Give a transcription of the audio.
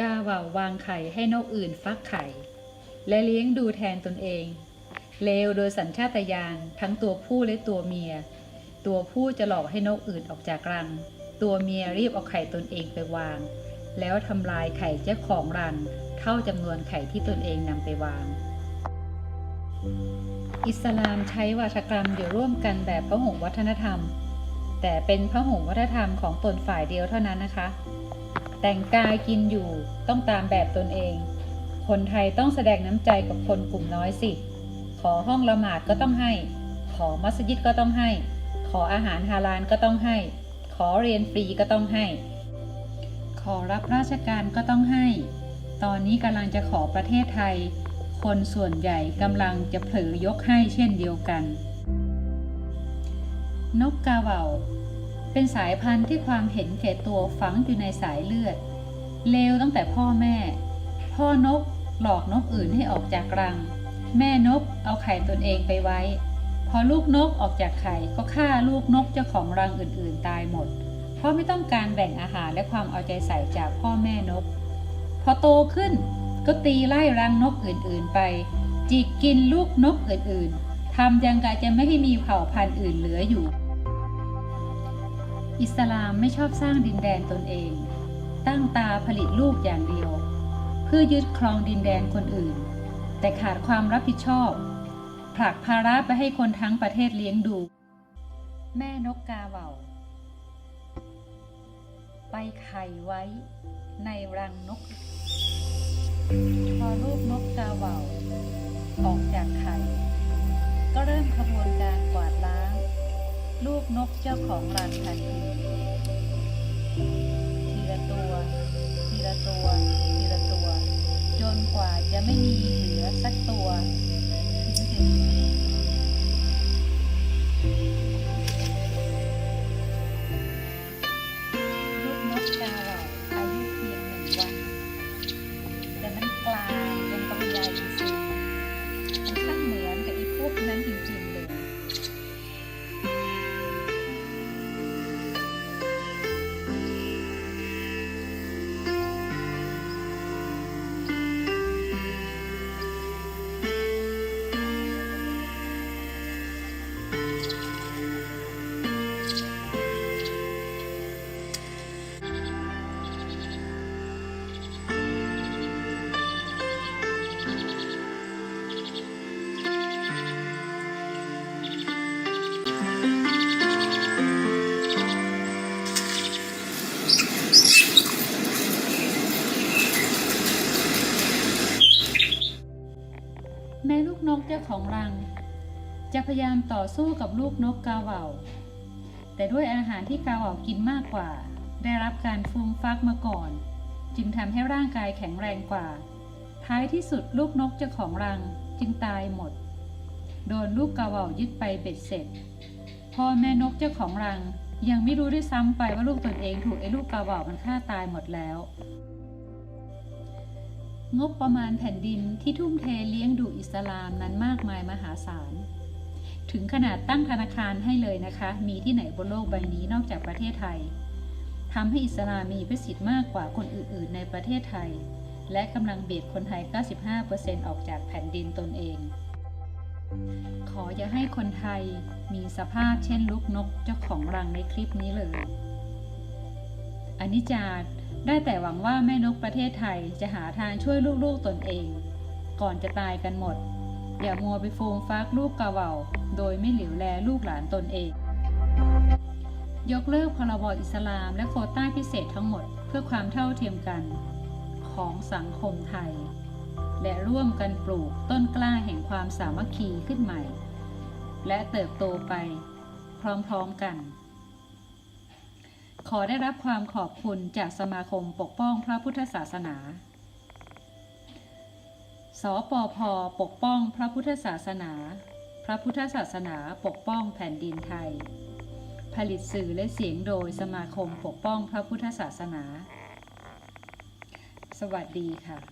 กาเว่าวางไข่ให้นกอื่นฟักไข่ และเลี้ยงดูแทนตนเอง เลวโดยสัญชาตญาณทั้งตัวผู้และตัวเมีย ตัวผู้จะหลอกให้นกอื่นออกจากรัง ตัวเมียรีบเอาไข่ตนเองไปวาง แล้วทำลายไข่เจ้าของรังเท่าจำนวนไข่ที่ตนเองนำไปวาง อิสลามใช้วาทกรรมอยู่ร่วมกันแบบพหุวัฒนธรรม แต่เป็นพหุวัฒนธรรมของตนฝ่ายเดียวเท่านั้นนะคะ แต่งกายกินอยู่ต้องตามแบบตนเอง คนไทยต้องแสดงน้ำใจกับคนกลุ่มน้อยสิ ขอห้องละหมาดก็ต้องให้ ขอมัสยิดก็ต้องให้ ขออาหารฮาลาลก็ต้องให้ ขอเรียนฟรีก็ต้องให้ ขอรับราชการก็ต้องให้ ตอนนี้กำลังจะขอประเทศไทย คนส่วนใหญ่กำลังจะเผลอยกให้เช่นเดียวกัน นกกาเหว่า เป็นสายพันธุ์ที่ความเห็นแก่ตัวฝังอยู่ในสายเลือด เลวตั้งแต่พ่อแม่ พ่อนกหลอกนกอื่นให้ออกจากรัง แม่นกเอาไข่ตนเองไปไว้ พอลูกนกออกจากไข่ก็ฆ่าลูกนกเจ้าของรังอื่น ๆ ตายหมด เพราะไม่ต้องการแบ่งอาหารและความเอาใจใส่จากพ่อแม่นก พอโตขึ้นก็ตีไล่รังนกอื่น ๆ ไป จิกกินลูกนกอื่น ๆทำยังไงจะไม่ให้มีเผ่าพันธุ์อื่นเหลืออยู่ อิสลามไม่ชอบสร้างดินแดนตนเอง ตั้งตาผลิตลูกอย่างเดียว เพื่อยึดครองดินแดนคนอื่น แต่ขาดความรับผิดชอบ ผลักภาระไปให้คนทั้งประเทศเลี้ยงดู แม่นกกาเหว่า ไปไข่ไว้ในรังนก พอลูกนกกาเหว่า ออกจากไข่ ก็เริ่มขบวนการกวาดล้าง ลูกนกเจ้าของรังทันทีทีละตัว ทีละตัว ทีละตัว จนกว่าจะไม่มีเหลือสักตัวถึงจะมี กนกเจ้าของรัง จะพยายามต่อสู้กับลูกนกกาเหว่า แต่ด้วยอาหารที่กาเหว่ากินมากกว่า ได้รับการฟูมฟักมาก่อน จึงทำให้ร่างกายแข็งแรงกว่า ท้ายที่สุดลูกนกเจ้าของรังจึงตายหมด โดนลูกกาเหว่ายึดไปเบ็ดเสร็จ พ่อแม่นกเจ้าของรังยังไม่รู้ด้วยซ้ำไปว่าลูกตนเองถูกไอ้ลูกกาเหว่ามันฆ่าตายหมดแล้ว งบประมาณแผ่นดินที่ทุ่มเทเลี้ยงดูอิสลามนั้นมากมายมหาศาล ถึงขนาดตั้งธนาคารให้เลยนะคะ มีที่ไหนบนโลกใบนี้นอกจากประเทศไทยทำให้อิสลามมีประสิทธิ์มากกว่าคนอื่น ๆ ในประเทศไทย และกำลังเบียดคนไทย 95%ออกจากแผ่นดินตนเอง ขออย่าให้คนไทยมีสภาพเช่นลูกนกเจ้าของรังในคลิปนี้เลย อนิจจา ได้แต่หวังว่าแม่นกประเทศไทยจะหาทางช่วยลูกๆตนเอง ก่อนจะตายกันหมด อย่ามัวไปโฟมฟักลูกกาเว่าโดยไม่เหลียวแลลูกหลานตนเอง ยกเลิกพรบอิสลามและโคต้าพิเศษทั้งหมดเพื่อความเท่าเทียมกัน ของสังคมไทย และร่วมกันปลูกต้นกล้าแห่งความสามัคคีขึ้นใหม่ และเติบโตไป พร้อมๆกัน ขอได้รับความขอบคุณจากสมาคมปกป้องพระพุทธศาสนา สปพปกป้องพระพุทธศาสนา พระพุทธศาสนาปกป้องแผ่นดินไทย ผลิตสื่อและเสียงโดยสมาคมปกป้องพระพุทธศาสนา สวัสดีค่ะ